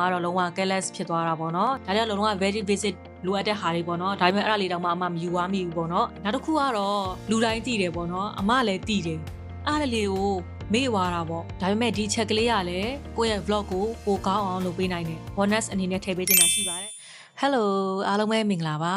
မကတော့လုံးဝ careless ဖြစ်သွားတာပေါ့နော်ဒါကြောင့်လုံးဝ very basic လိုအပ်တဲ့ဟာတွေပေါ့နော်ဒါပေမဲ့အဲ့ဒါလေးတော့မှအမမယူသွားမိဘူးပေါ့နော်နောက်တစ်ခုကတော့လူတိုင်းသိတယ်ပေါ့နော်အမလည်းသိတယ်အဲ့ဒါလေးကိုမေ့သွားတာပေါ့ဒါပေမဲ့ဒီချက်ကလေးကလည်းကိုယ့်ရဲ့ vlog ကိုပိုကောင်းအောင်လုပ်ပေးနိုင်တယ် bonus အနေနဲ့ထည့်ပေးချင်တာရှိပါတယ် Hello အားလုံးပဲမင်္ဂလာပါ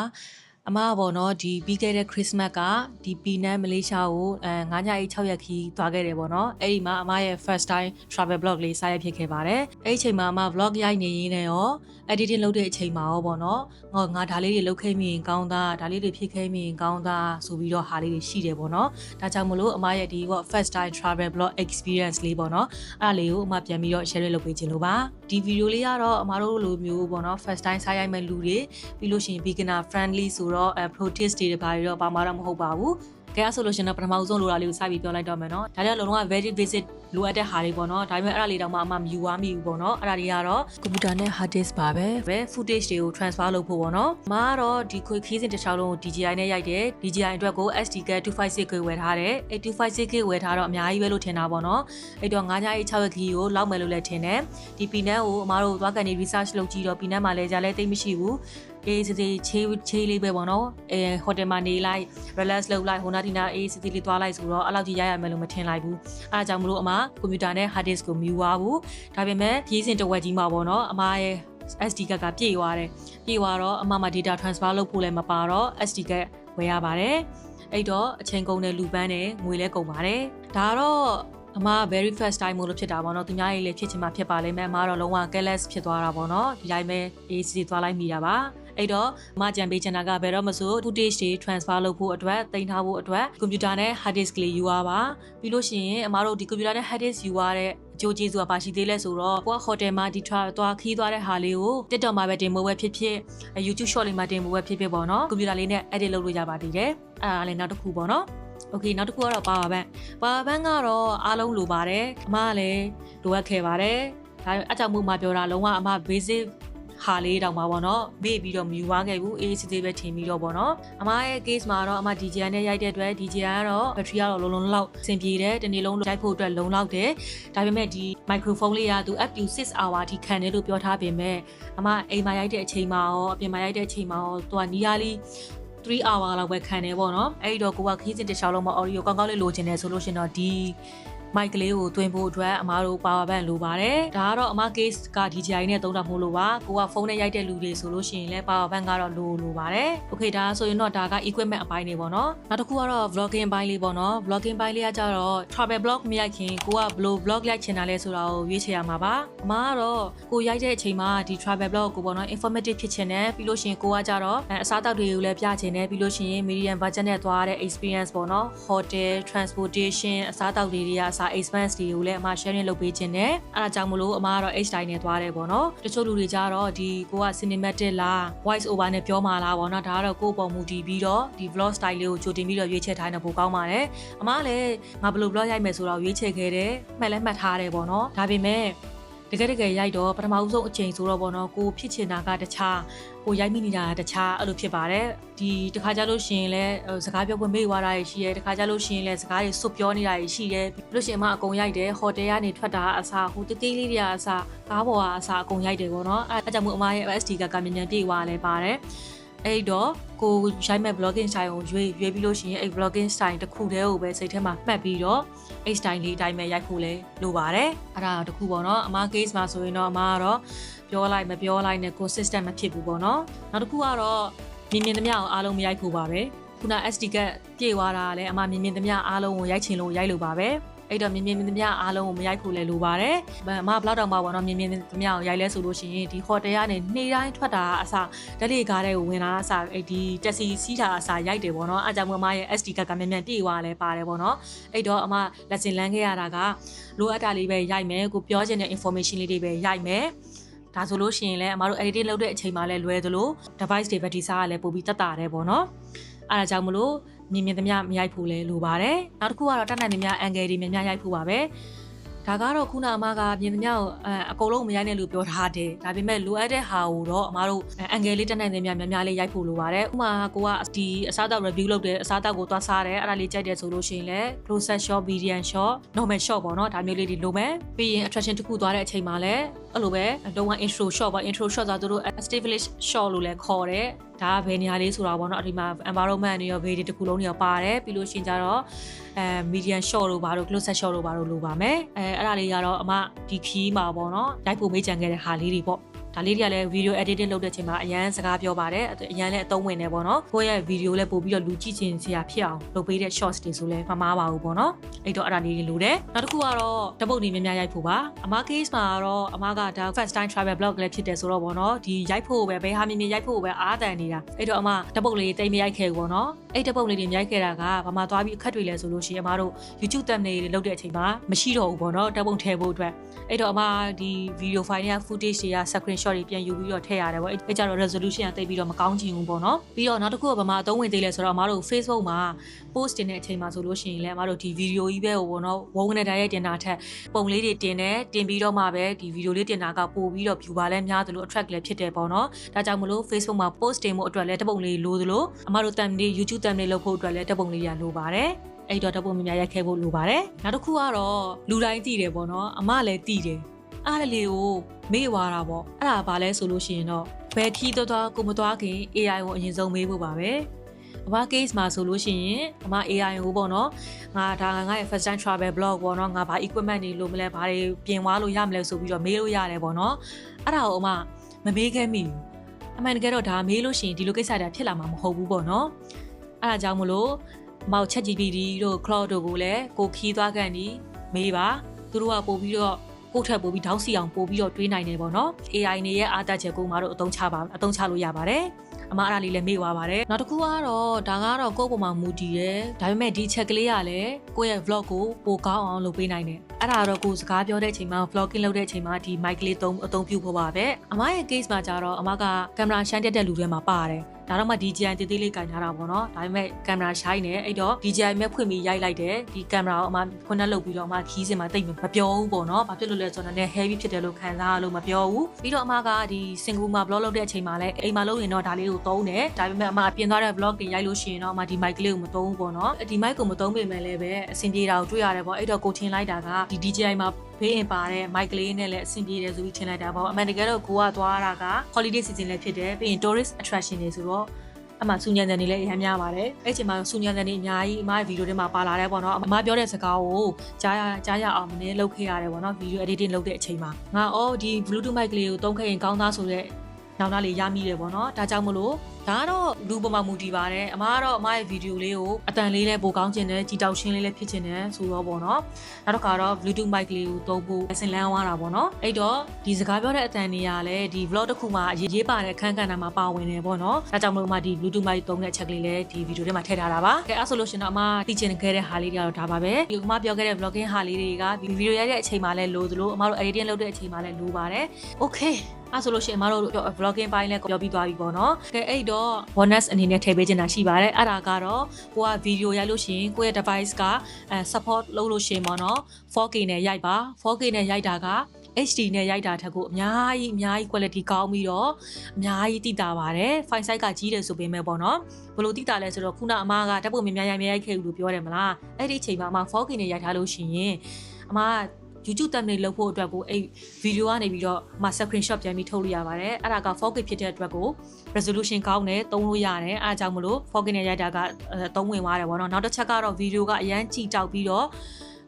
အမကပေါ့နော်ဒီပြီးခဲ့တဲ့ Christmas ကဒီပီနန်မလေးရှားကိုအဲ9ညအိ6ရက်ခီးသွားခဲ့တယ်ပေါ့နော်အဲ့ဒီမှာအမရဲ့ first time travel vlog လေးစရဖြစ်ခဲ့ပါတယ်အဲ့ဒီအချိန်မှာအမ vlog ရိုက်နေရင်းနဲ့ရော editing လုပ်တဲ့အချိန်မှာရောပေါ့နော်ငေါငါဒါလေးတွေလုပ်ခဲ့မိရင်ကောင်းတာဒါလေးတွေဖြစ်ခဲ့မိရင်ကောင်းတာဆိုပြီးတော့ဟာလေးတွေရှိတယ်ပေါ့နော်ဒါကြောင့်မလို့အမရဲ့ဒီပေါ့ first time travel vlog experience လေးပေါ့နော်အဲ့ဒါလေးကိုအမပြန်ပြီးတော့ share လုပ်ပေးခြင်းလို့ပါ ဒီဗီဒီယိုလေးကတော့အမတို့လိုမျိုးပေါ့နော် first time စားရိုက်မဲ့လူတွေပြီးလို့ရှိရင် beginner friendly ဆိုတော့အဲ protest တွေဘာတွေတော့ပါမှာတော့မဟုတ်ပါဘူး ကဲအဲ့ဆိုလို့ရှင်တော့ပထမဆုံးလိုတာလေးကိုစပြီးပြောလိုက်တော့မယ်နော်ဒါကြောင့်လုံးဝ very basic လိုအပ်တဲ့ဟာတွေပေါ့နော်ဒါပေမဲ့အဲ့ဒါလေးတော့မှအမမယူသွားမိဘူးပေါ့နော်အဲ့ဒါတွေကတော့ကွန်ပျူတာနဲ့ hard disk ပါပဲပဲ footage တွေကို transfer လုပ်ဖို့ပေါ့နော်အမကတော့ဒီခွေခီးစဉ်တစ်ချောင်းလုံးကို DJI နဲ့ရိုက်တယ် DJI အတွက်ကို SD card 256K ဝယ်ထားတယ်အဲ 256K ဝယ်ထားတော့အများကြီးပဲလို့ထင်တာပေါ့နော်အဲ့တော့9ည8 6ရက်ခီးကိုလောက်မယ်လို့လည်းထင်တယ်ဒီပီနန်းကိုအမတို့သွားကန်နေ research လုပ်ကြည့်တော့ပီနန်းမှာလည်းကြာလဲသိမရှိဘူး အေးစစ်စစ်ချေးချေးလေးပဲပေါ့နော်အဲဟိုတယ်မှာနေလိုက် relax လုပ်လိုက်ဟိုနာဒီနာအေးစစ်စစ်လေးသွားလိုက်ဆိုတော့အဲ့လောက်ကြီးရရမယ်လို့မထင်လိုက်ဘူးအဲဒါကြောင့်မလို့အမကွန်ပျူတာနဲ့ hard disk ကိုမြူသွားဘူးဒါပေမဲ့ဖြည့်စင်တစ်ဝက်ကြီးမှာပေါ့နော်အမရဲ့ SD ကကပြည့်သွားတယ်ပြည့်သွားတော့အမမှာ data transfer လုပ်ဖို့လည်းမပါတော့ SD ကဝယ်ရပါတယ်အဲ့တော့အချိန်ကုန်တဲ့လူပန်းနဲ့ငွေလဲကုန်ပါတယ်ဒါကတော့အမ very first time မို့လို့ဖြစ်တာပေါ့နော်သူများကြီးလည်းဖြစ်ချင်မှဖြစ်ပါလိမ့်မယ်အမကတော့လုံးဝ careless ဖြစ်သွားတာပေါ့နော်ဒီတိုင်းပဲ AC သွားလိုက်မိတာပါ အဲ့တော့မကြံပေးချင်တာကဘယ်တော့မဆို footage တွေ transfer လုပ်ဖို့အတွက်တင်ထားဖို့အတွက်ကွန်ပျူတာနဲ့ hard disk လေးယူရပါပြီးလို့ရှိရင်အမတို့ဒီကွန်ပျူတာနဲ့ hard disk ယူရတဲ့အကျိုးကျေးဇူးကပါရှိသေးလဲဆိုတော့ကိုကဟိုတယ်မှာဒီ travel သွားခီးသွားတဲ့ဟာလေးကို TikTok မှာပဲတင်ဖို့ပဲဖြစ်ဖြစ် YouTube short လေးမှာတင်ဖို့ပဲဖြစ်ဖြစ်ပေါ့နော်ကွန်ပျူတာလေးနဲ့ edit လုပ်လို့ရပါသေးတယ်အဲ့ဒါလည်းနောက်တစ်ခုပေါ့နော်โอเคနောက်တစ်ခုကတော့ power bank power bank ကတော့အားလုံးလိုပါတယ်အမကလည်းလိုအပ်ခဲ့ပါတယ်ဒါအကြောင်းမို့မှပြောတာလုံးဝအမ basic ဟာလေးတောင်ပါပေါ့နော်မေ့ပြီးတော့မြူသွားခဲ့ဘူးအေးစစ်စစ်ပဲထင်ပြီးတော့ပေါ့နော်အမရဲ့ case မှာတော့အမ DJI နဲ့ရိုက်တဲ့အတွက် DJI ကတော့ battery ကတော့လုံးလုံးလောက်အဆင်ပြေတယ်တနေ့လုံးရိုက်ဖို့အတွက်လုံလောက်တယ်ဒါပေမဲ့ဒီ microphone လေးကသူ up to 6 hour အထိခံတယ်လို့ပြောထားပေမဲ့အမအိမ်မှာရိုက်တဲ့အချိန်မှာရောအပြင်မှာရိုက်တဲ့အချိန်မှာရောသူကနီးယားလေး3 hour လောက်ပဲခံတယ်ပေါ့နော်အဲ့ဒီတော့ကိုကခီးစစ်တစ်ချောင်းလုံးမှာ audio ကောင်းကောင်းလေးလိုချင်တယ်ဆိုလို့ရှင်တော့ဒီ မိုက်ကလေးကိုတွင်ဖို့အတွက်အမားတို့ power bank လိုပါတယ်ဒါကတော့အမ case က DJI နဲ့သုံးတာမို့လို့ပါကိုကဖုန်းနဲ့ရိုက်တဲ့လူတွေဆိုလို့ရှိရင်လည်း power bank ကတော့လိုလိုပါတယ် okay ဒါဆိုရင်တော့ဒါက equipment အပိုင်းတွေပေါ့နော်နောက်တစ်ခုကတော့ vlogging ပိုင်းလေးပေါ့နော် vlogging ပိုင်းလေးကကြတော့ travel blog မရိုက်ခင်ကိုကဘလို့ vlog ရိုက်ချင်တာလဲဆိုတာကိုရွေးချယ်ရမှာပါအမကတော့ကိုရိုက်တဲ့အချိန်မှာဒီ travel blog ကိုပေါ့နော် informative ဖြစ်ချင်တယ်ပြီးလို့ရှိရင်ကိုကကြတော့အစားအသောက်တွေကိုလည်းပြချင်တယ်ပြီးလို့ရှိရင် medium budget နဲ့သွားတဲ့ experience ပေါ့နော် hotel transportation အစားအသောက်တွေတွေကအစား expense တွေကိုလည်းအမ sharing လုပ်ပေးခြင်းနဲ့အဲဒါကြောင့်မလို့အမကတော့ H style နဲ့သွားတယ်ပေါ့နော်တချို့လူတွေကြတော့ဒီကိုက cinematic လား voice over နဲ့ပြောမှာလားပေါ့နော်ဒါကတော့ကိုယ့်ပုံမူတည်ပြီးတော့ဒီ vlog style လေးကိုကြိုတင်ပြီးတော့ရွေးချယ်ထားနေဖို့ကောင်းပါတယ်အမလည်းငါဘယ်လို vlog ရိုက်မယ်ဆိုတော့ရွေးချယ်ခဲ့တယ်မှတ်လည်းမှတ်ထားတယ်ပေါ့နော်ဒါပေမဲ့ တကယ်တကယ်ရိုက်တော့ပထမဦးဆုံးအချိန်ဆိုတော့ပေါ့နော်ကိုဖြစ်ချင်တာကတခြားကိုရိုက်မိနေတာတခြားအဲ့လိုဖြစ်ပါတယ်ဒီတခါကြလို့ရှိရင်လည်းစကားပြောခွင့်မေ့သွားတာရှိရဲတခါကြလို့ရှိရင်လည်းစကားတွေစွတ်ပြောနေတာရှိရဲပြီးလို့ရှိရင်မှအကုန်ရိုက်တယ်ဟိုတယ်ကနေထွက်တာအစားဟိုတတိလေးတွေကအစားကားပေါ်ကအစားအကုန်ရိုက်တယ်ပေါ့နော်အဲ့ဒါကြောင့်မို့အမရဲ့ SD ကကမြန်မြန်ပြေးသွားလဲပါတယ် အဲ့တော့ကိုရိုက်မဲ့ blogging style ကိုရွေးရွေးပြီးလို့ရှိရင်အဲ့ blogging style တစ်ခုတည်းကိုပဲစိတ်ထဲမှာမှတ်ပြီးတော့ H style လေးအတိုင်းပဲရိုက်ဖို့လဲလိုပါတယ်အဲ့ဒါတခုပေါ့နော်အမ case မှာဆိုရင်တော့အမကတော့ပြောလိုက်မပြောလိုက်နဲ့ consistent မဖြစ်ဘူးပေါ့နော်နောက်တစ်ခုကတော့မြင်မြင်သမျှအောင်အားလုံးမရိုက်ဖို့ပါပဲခုန SD ကပြေသွားတာလည်းအမမြင်မြင်သမျှအားလုံးကိုရိုက်ချင်လို့ရိုက်လို့ပါပဲ အဲ့တော့မြင်မြင်သမျှအားလုံးကိုမရိုက်ဖို့လည်းလိုပါတယ်။အမဘလောက်တောင်ပါပေါ့နော်မြင်မြင်သမျှကိုရိုက်လဲဆိုလို့ရှိရင်ဒီဟိုတယ်ကနေနေ့တိုင်းထွက်တာအစားဓာတ်လေးကားတဲ့ကိုဝင်လာအစားအဲ့ဒီတက်စီစီးတာအစားရိုက်တယ်ပေါ့နော်။အားကြောင့်အမရဲ့ SD ကကမြန်မြန်ပြေသွားလဲပါတယ်ပေါ့နော်။အဲ့တော့အမလက်စင်လန်းခဲ့ရတာကလိုအပ်တာလေးပဲရိုက်မယ်ကိုပြောချင်တဲ့ information လေးတွေပဲရိုက်မယ်။ဒါဆိုလို့ရှိရင်လည်းအမတို့ editing လုပ်တဲ့အချိန်မှာလည်းလွယ်သလို device တွေ battery စားကလည်းပိုပြီးတက်တာတယ်ပေါ့နော်။အဲဒါကြောင့်မလို့ မြင်မြင်သမျှမရိုက်ဖို့လဲလိုပါတယ်နောက်တစ်ခုကတော့တက်နိုင်သမျှ angle တွေများများရိုက်ဖို့ပါပဲဒါကတော့ခုနအမကမြင်သမျှကိုအဲအကုန်လုံးမရိုက်နဲ့လို့ပြောထားတယ်ဒါပေမဲ့လိုအပ်တဲ့ဟာကိုတော့အမတို့အန်ဂယ်လေးတက်နိုင်တဲ့များများများလေးရိုက်ဖို့လိုပါတယ်ဥပမာကိုကဒီအစားအသောက် review လုပ်တယ်အစားအသောက်ကိုသွားစားတယ်အဲ့ဒါလေးကြိုက်တယ်ဆိုလို့ရှိရင်လည်း process shot medium shot normal shot ပေါ့နော်ဒါမျိုးလေးတွေလိုမယ်ပြီးရင် attraction တစ်ခုသွားတဲ့အချိန်မှာလည်းအဲ့လိုပဲလုံးဝ intro shot ပေါ့ intro shot ဆိုတော့သူတို့ established shot လို့လည်းခေါ်တယ်ဒါကဘယ်နေရာလေးဆိုတာပေါ့နော်အဒီမှာ environment တွေရော video တစ်ခုလုံးတွေရောပါတယ်ပြီးလို့ရှိရင်ကြတော့အဲ medium shot လို့ပါတော့ close up shot လို့ပါတော့လိုပါမယ်အဲအဲ့ဒါလေးကတော့အမဒီခီးမှာပေါ့နော်ရိုက်ဖို့မေးကြံခဲ့တဲ့ဟာလေးတွေပေါ့ ဒါလေးတွေကလည်း video editing လုပ်တဲ့အချိန်မှာအရန်စကားပြောပါတယ်အရန်လည်းအသုံးဝင်နေပေါ့နော်ကိုယ့်ရဲ့ video လည်းပို့ပြီးတော့လူကြည့်ချင်စရာဖြစ်အောင်လုပ်ပေးတဲ့ shorts တွေဆိုလည်းမမားပါဘူးပေါ့နော်အဲ့တော့အဲ့ဒါလေးတွေလိုတယ်နောက်တစ်ခုကတော့တပုတ်နေများများရိုက်ဖို့ပါအမ case မှာကတော့အမကဒါ first time travel blog လည်းဖြစ်တယ်ဆိုတော့ပေါ့နော်ဒီရိုက်ဖို့ပဲဘယ်ဟာမြင်မြင်ရိုက်ဖို့ပဲအားတန်နေတာအဲ့တော့အမတပုတ်လေးတိတ်မရိုက်ခဲ့ဘူးပေါ့နော်အဲ့တပုတ်လေးတွေရိုက်ခဲ့တာကဘာမှသွားပြီးအခက်တွေလဲဆိုလို့ရှိရင်အမတို့ YouTube thumbnail တွေလုပ်တဲ့အချိန်မှာမရှိတော့ဘူးပေါ့နော်တပုတ်ထည့်ဖို့အတွက်အဲ့တော့အမဒီ video file တွေက footage တွေက screenshot တွေပြန်ယူပြီးတော့ထည့်ရတယ်ပေါ့အဲ့ကြတော့ resolution ကတိတ်ပြီးတော့မကောင်းချင်ဘူးပေါ့နော်ပြီးတော့နောက်တစ်ခုကဘာမှအသုံးဝင်သေးလဲဆိုတော့အမတို့ Facebook မှာ post တင်တဲ့အချိန်မှာဆိုလို့ရှိရင်လည်းအမတို့ဒီ video ကြီးပဲပေါ့နော်ဝုန်းနဲ့တိုက်ရိုက်တင်တာထက်ပုံလေးတွေတင်တယ်တင်ပြီးတော့မှပဲဒီ video လေးတင်တာကပို့ပြီးတော့ view ပါလဲများသလို attract လည်းဖြစ်တယ်ပေါ့နော်ဒါကြောင့်မလို့ Facebook မှာ post တင်မှုအတွက်လည်းတပုံလေးလိုသလိုအမတို့ thumbnail YouTube thumbnail လုပ်ဖို့အတွက်လည်းတပုံလေးရလိုပါတယ်အဲ့တော့တပုံများများရိုက်ခဲ့ဖို့လိုပါတယ်နောက်တစ်ခုကတော့လူတိုင်းသိတယ်ပေါ့နော်အမလည်းသိတယ် အားရလေးကိုမေ့သွားတာပေါ့အဲ့ဒါဘာလဲဆိုလို့ရှိရင်တော့ဘယ်ထီးသွားသွားကိုမသွားခင် AI ကိုအရင်ဆုံးမေးဖို့ပါပဲအမ case မှာဆိုလို့ရှိရင်အမ AI ကိုပေါ့နော်ငါဒါငါရဲ့ first time travel blog ပေါ့နော်ငါဘာ equipment တွေလိုမလဲဘာတွေပြင်သွားလို့ရမလဲဆိုပြီးတော့မေးလို့ရတယ်ပေါ့နော်အဲ့ဒါကိုအမမမေးခဲ့မိဘူးအမှန်တကယ်တော့ဒါမေးလို့ရှိရင်ဒီလိုကိစ္စတွေဖြစ်လာမှာမဟုတ်ဘူးပေါ့နော်အဲ့ဒါကြောင့်မလို့မောက် ChatGPT တို့ Claude တို့ကိုလည်းကိုခီးသွားကန်ဒီမေးပါသူတို့ကပို့ပြီးတော့ ကိုယ့်ထက်ပိုပြီးတောင်းစီအောင်ပို့ပြီးတော့တွေးနိုင်တယ်ပေါ့နော် AI နေရဲ့အားတက်ချက်ကိုမတို့အသုံးချပါအသုံးချလို့ရပါတယ်အမအဲ့ဒါလေးလည်းမေ့သွားပါတယ်နောက်တစ်ခုကတော့ဒါကတော့ကိုယ့်ပုံမှာမူတည်တယ်ဒါပေမဲ့ဒီချက်ကလေးကလည်းကိုယ့်ရဲ့ vlog ကိုပိုကောင်းအောင်လုပ်ပေးနိုင်တယ် အဲ့ဒါတော့ကိုစကားပြောတဲ့အချိန်မှာ vlogging လုပ်တဲ့အချိန်မှာဒီ mic လေးသုံးအသုံးပြုဖို့ပါပဲအမရဲ့ case မှာကျတော့အမကကင်မရာရှိုင်းတက်တဲ့လူတွေမှာပါတယ်ဒါတော့မှ DJI တေးသေးလေးကင်ထားတာပေါ့နော်ဒါပေမဲ့ကင်မရာရှိုင်းနေအဲ့တော့ DJI မဲ့ဖွင့်ပြီးရိုက်လိုက်တယ်ဒီကင်မရာကိုအမခွန်းနဲ့လုပ်ပြီးတော့အမခီးစင်မှာတိတ်မပြောဘူးပေါ့နော်ဘာဖြစ်လို့လဲဆိုတော့လည်း heavy ဖြစ်တယ်လို့ခံစားရလို့မပြောဘူးပြီးတော့အမကဒီ single မှာ vlog လုပ်တဲ့အချိန်မှာလည်းအိမ်မှာလုပ်ရင်တော့ဒါလေးကိုသုံးတယ်ဒါပေမဲ့အမပြင်သွားတဲ့ vlog တွေရိုက်လို့ရှိရင်တော့အမဒီ mic လေးကိုမသုံးဘူးပေါ့နော်ဒီ mic ကိုမသုံးပေမဲ့လည်းပဲအဆင်ပြေတာကိုတွေ့ရတယ်ပေါ့အဲ့တော့ကိုထင်လိုက်တာကဒီ DJI မှာဘေးအင်ပါတဲ့ mic လေးနဲ့လည်းအဆင်ပြေတယ်ဆိုပြီးထင်လိုက်တာပေါ့အမှန်တကယ်တော့ကိုကသွားတာက holiday season လည်းဖြစ်တယ်ပြီးရင် tourist attraction တွေဆိုတော့အမှစူညံတဲ့နေလည်းအများများပါတယ်အဲ့ချိန်မှာစူညံတဲ့နေအများကြီးအမရဲ့ဗီဒီယိုတွေမှာပါလာတယ်ပေါ့နော်အမပြောတဲ့စကားကိုကြားရကြားရအောင်မနေလုပ်ခဲ့ရတယ်ပေါ့နော်ဗီဒီယို editing လုပ်တဲ့အချိန်မှာငါအော်ဒီ bluetooth mic လေးကိုသုံးခဲ့ရင်ကောင်းသားဆိုတဲ့နောက်သားလေးရမိတယ်ပေါ့နော်ဒါကြောင့်မလို့ ဒါကတော့လူပေါ်မှာမူတည်ပါတယ်အမကတော့အမရဲ့ဗီဒီယိုလေးကိုအတန်လေးလည်းပိုကောင်းကျင်တယ်ကြည်တောက်ရှင်းလေးလည်းဖြစ်ကျင်တယ်ဆိုတော့ပေါ့နော်နောက်တစ်ခါတော့ bluetooth mic လေးကိုသုံးဖို့အစင်လန်းသွားတာပေါ့နော်အဲ့တော့ဒီစကားပြောတဲ့အတန်တွေကလည်းဒီ vlog တစ်ခုမှာအရေးပါတဲ့ခန်းကဏ္ဍမှာပါဝင်နေပေါ့နော်ဒါကြောင့်မလို့အမဒီ bluetooth mic သုံးတဲ့အချက်လေးလည်းဒီဗီဒီယိုထဲမှာထည့်ထားတာပါကဲအဲ့ဆိုလို့ရှင်တော့အမသိချင်ခဲ့တဲ့ဟာလေးတွေကတော့ဒါပါပဲဒီအမပြောခဲ့တဲ့ vlogging ဟာလေးတွေကဒီဗီဒီယိုရိုက်တဲ့အချိန်မှာလည်းလိုသလိုအမတို့ editing လုပ်တဲ့အချိန်မှာလည်းလိုပါတယ် okay အဲ့ဆိုလို့ရှိရင်မတို့ vlogging ပိုင်းလည်းပြောပြီးသွားပြီပေါ့နော်။ကဲအဲ့တော့ bonus အနေနဲ့ထည့်ပေးချင်တာရှိပါတယ်။အဲ့ဒါကတော့ကိုက video ရိုက်လို့ရှိရင်ကိုယ့်ရဲ့ device ကအဲ support လုပ်လို့ရှိရင်ပေါ့နော် 4K နဲ့ရိုက်ပါ 4K နဲ့ရိုက်တာက HD နဲ့ရိုက်တာထက်ကိုအများကြီးအများကြီး quality ကောင်းပြီးတော့အများကြီးတည်တာပါတယ် file size ကကြီးတယ်ဆိုပေမဲ့ပေါ့နော်ဘလို့တည်တာလဲဆိုတော့ခုနအမကဓာတ်ပုံများများရိုက်ခဲ့ဘူးလို့ပြောတယ်မလားအဲ့ဒီအချိန်မှာအမ 4K နဲ့ရိုက်ထားလို့ရှိရင်အမက YouTube thumbnail လုပ်ဖို့အတွက်ကိုအဲ့ဗီဒီယိုကနေပြီးတော့မှ screenshot ပြန်ပြီးထုတ်လို့ရပါတယ်အဲ့ဒါက 4K ဖြစ်တဲ့အတွက်ကို resolution ကောင်းတယ်သုံးလို့ရတယ်အားကြောင့်မလို့ 4K နဲ့ရိုက်တာကသုံးဝင်သွားတယ်ပေါ့နော်နောက်တစ်ချက်ကတော့ဗီဒီယိုကအရန်ကြည်တောက်ပြီးတော့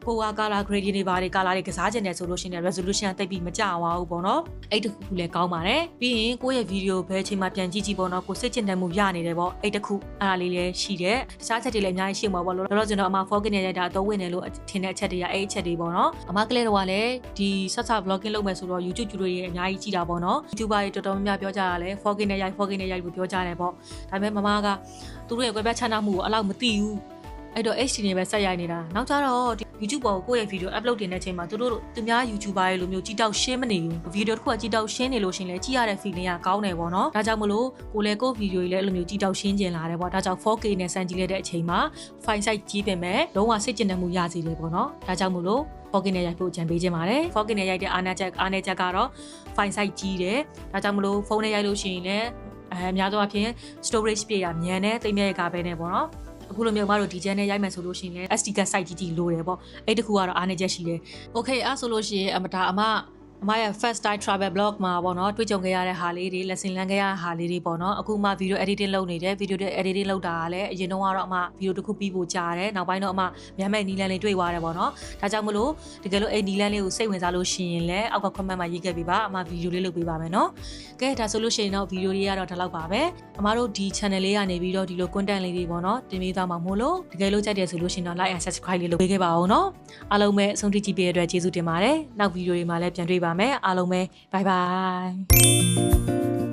ကိုက color gradient တွေပါတယ် color တွေကစားချင်တယ်ဆိုလို့ရှိရင် resolution တိတ်ပြီးမကြအောင်ဘူးပေါ့နော်အဲ့တခုလည်းကောင်းပါတယ်ပြီးရင်ကိုယ့်ရဲ့ video ဘယ်အချိန်မှပြန်ကြည့်ကြည့်ပေါ့နော်ကိုစိတ်ချတဲ့မှုရနေတယ်ပေါ့အဲ့တခုအဲ့ဒါလေးလည်းရှိတယ်တခြားချက်တွေလည်းအများကြီးရှိမှာပေါ့လောလောဆယ်တော့အမ focus နေရတာအတော့ဝင်တယ်လို့ထင်တဲ့အချက်တွေကအဲ့အချက်တွေပေါ့နော်အမကလေးတော့ကလည်းဒီဆက်ဆ vlogging လုပ်မယ်ဆိုတော့ YouTube ကျူတွေအများကြီးကြည့်တာပေါ့နော် YouTuber တွေတော်တော်များများပြောကြတာလဲ focus နဲ့ရိုက် focus နဲ့ရိုက်လို့ပြောကြတယ်ပေါ့ဒါပေမဲ့မမကသူတို့ရဲ့ web ချမ်းသာမှုကိုအဲ့လောက်မသိဘူး အဲ့တော့ HD နဲ့ပဲဆက်ရိုက်နေတာနောက်ကြတော့ YouTube ပေါ်ကိုကိုယ့်ရဲ့ video upload တင်တဲ့အချိန်မှာသူတို့သူများ YouTuber တွေလိုမျိုးကြည့်တောက်ရှင်းမနေဘူး video တစ်ခုကကြည့်တောက်ရှင်းနေလို့ရှင်လဲကြည့်ရတဲ့ feeling ကကောင်းတယ်ပေါ့နော်ဒါကြောင့်မလို့ကိုလည်းကိုယ့် video ကြီးလည်းအဲ့လိုမျိုးကြည့်တောက်ရှင်းကျင်လာတယ်ပေါ့ဒါကြောင့် 4K နဲ့စမ်းကြည့်လိုက်တဲ့အချိန်မှာ file size ကြီးပင်မဲ့လုံးဝစိတ်ကျဉ်တဲ့မှုရစေတယ်ပေါ့နော်ဒါကြောင့်မလို့ 4K နဲ့ရိုက်ဖို့ကြံပေးခြင်းပါတယ် 4K နဲ့ရိုက်တဲ့အားနည်းချက်အားနည်းချက်ကတော့ file size ကြီးတယ်ဒါကြောင့်မလို့ဖုန်းနဲ့ရိုက်လို့ရှိရင်လည်းအဲအများသောအားဖြင့် storage ပြေတာမြန်တယ်သိမ့်မြဲကပဲနဲ့ပေါ့နော် အခုလိုမျိုးမတို့ဒီ channel နဲ့ရိုက်မယ်ဆိုလို့ရှိရင်လည်း SD card size ကြီးကြီးလိုတယ်ပေါ့အဲ့တခုကတော့အားနည်းချက်ရှိတယ် okay အဲ့ဆိုလို့ရှိရင်အမဒါအမ အမရဲ့ first time travel blog မှာပေါ့နော်တွေ့ကြုံခဲ့ရတဲ့ဟာလေးတွေ lesson လမ်းခဲ့ရတဲ့ဟာလေးတွေပေါ့နော်အခုမှ video editing လုပ်နေတယ် video editing လုပ်တာကလည်းအရင်တော့ကတော့အမ video တစ်ခုပြီးဖို့ကြာတယ်နောက်ပိုင်းတော့အမမြန်မဲ့နီလန်လေးတွေ့သွားတယ်ပေါ့နော်ဒါကြောင့်မလို့တကယ်လို့အဲ့နီလန်လေးကိုစိတ်ဝင်စားလို့ရှိရင်လည်းအောက်က comment မှာရေးခဲ့ပေးပါအမ video လေးလုပ်ပေးပါမယ်နော်ကဲဒါဆိုလို့ရှိရင်တော့ video လေးကတော့ဒီလောက်ပါပဲအမတို့ဒီ channel လေးကနေပြီးတော့ဒီလို content လေးတွေပေါ့နော်တင်ပေးသွားမှာမို့လို့တကယ်လို့ကြိုက်တယ်ဆိုလို့ရှိရင်တော့ like and subscribe လေးလုပ်ပေးခဲ့ပါဦးနော်အားလုံးပဲအဆုံးထိကြည့်ပေးတဲ့အတွက်ကျေးဇူးတင်ပါတယ်နောက် video တွေမှာလည်းပြန်တွေ့ပါမယ်အားလုံးပဲ bye bye